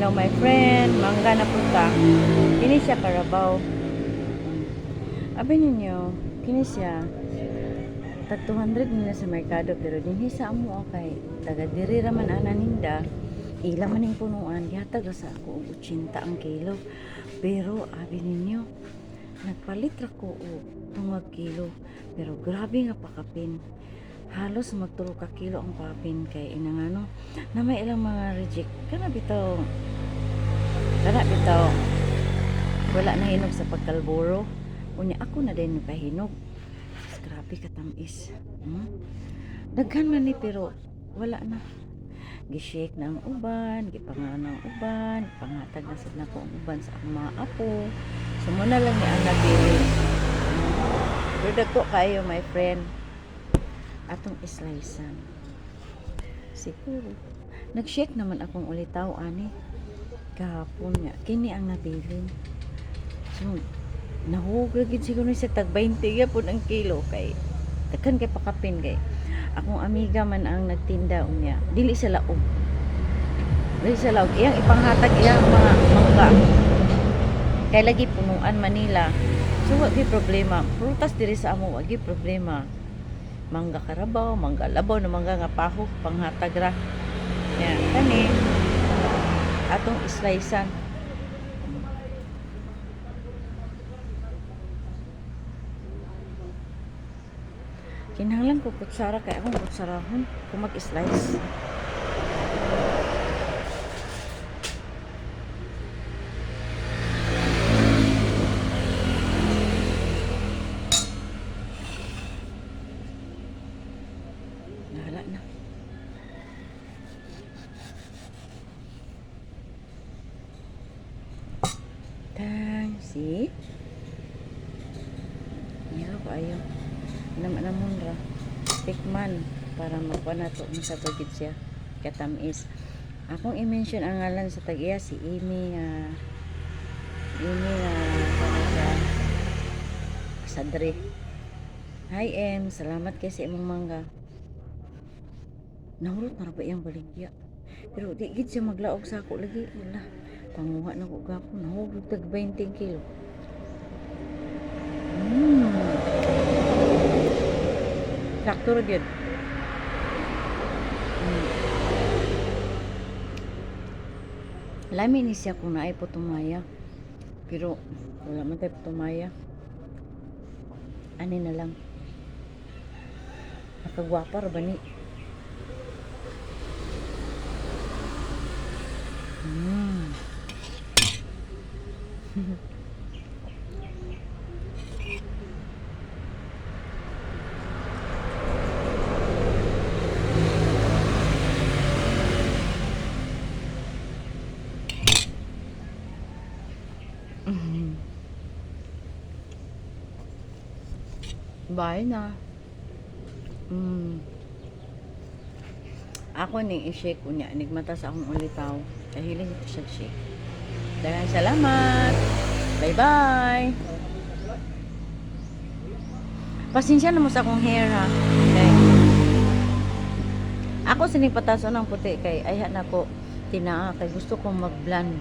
Hello my friend, mangga na punta. Kini siya Carabao. Abi ninyo, kini siya. Tag 200 nila sa merkado pero dinhi sa amo kay taga diri ra man ana ninda. Ila man ning punuan yatag sa ako og 80 ang kilo. Pero abi ninyo nagpalit ra ko og tungag kilo. Pero grabe nga pakapin. Halos magtulo ka kilo ang papin kay inangano na may ilang mga reject. Kana bitaw kana bitaw. Wala na hinog sa pagkalburo unya ako na din kahinog. Sus, grabe katamis hmm? daghan man ni pero wala na. Gishake na ang uban gipangana ang uban pangatag na sad nako ang uban sa akong mga apo. Sumuna lang ni ang nabili pero dagko kayo my friend. Atong islaisan siguro. Nag-shake naman akong ulitaw ani kahapon nga. Kini ang nabilin. So nahugagid siguro sa tag 20 yapon ang kilo kay takan kay pakapin kay akong amiga man ang nagtinda unya. Dili sa laog. Dili sa laog. Iyang ipanghatag iyang mga mangga. Kay lagi punuan Manila. So wagi problema. Prutas diri sa amo wagi problema. Mangga karabaw mangga labaw na mangga nga paho panghatag ra. Yan kani atong islaisan kinahanglan ko kutsara kay akong kutsarahon kung mag-slice Nahala na. Tang, see? Yaro ko ayo. Naman namon ra. Tikman para makuha na to sa tugid siya. Katamis. Akong i-mention ang ngalan sa tag-iya si Amy nga Amy ano siya Sadri. Hi Em, salamat kay sa imong mangga. Nahurot na ba iyang baligya? Pero di gid siya maglaog sa ako lagi. Wala. Panguha na ko gapo. Nahurot tag 20 kilo. Mm. Sakto ra gyud. Mm. Lami ni siya kung naay putumaya. Pero wala man tayo putumaya. Ani na lang. Nakagwapa ra ba ni? Mm. Bye na. Mm. Ako ning i-shake ko niya. Nigmata sa akong ulitaw. Kahiling ito siya shake. Dahil salamat. Bye-bye. Pasensya na mo sa akong hair ha. Okay. Ako sining pataso ng puti kay ayha na ko tinaa kay gusto kong mag-blend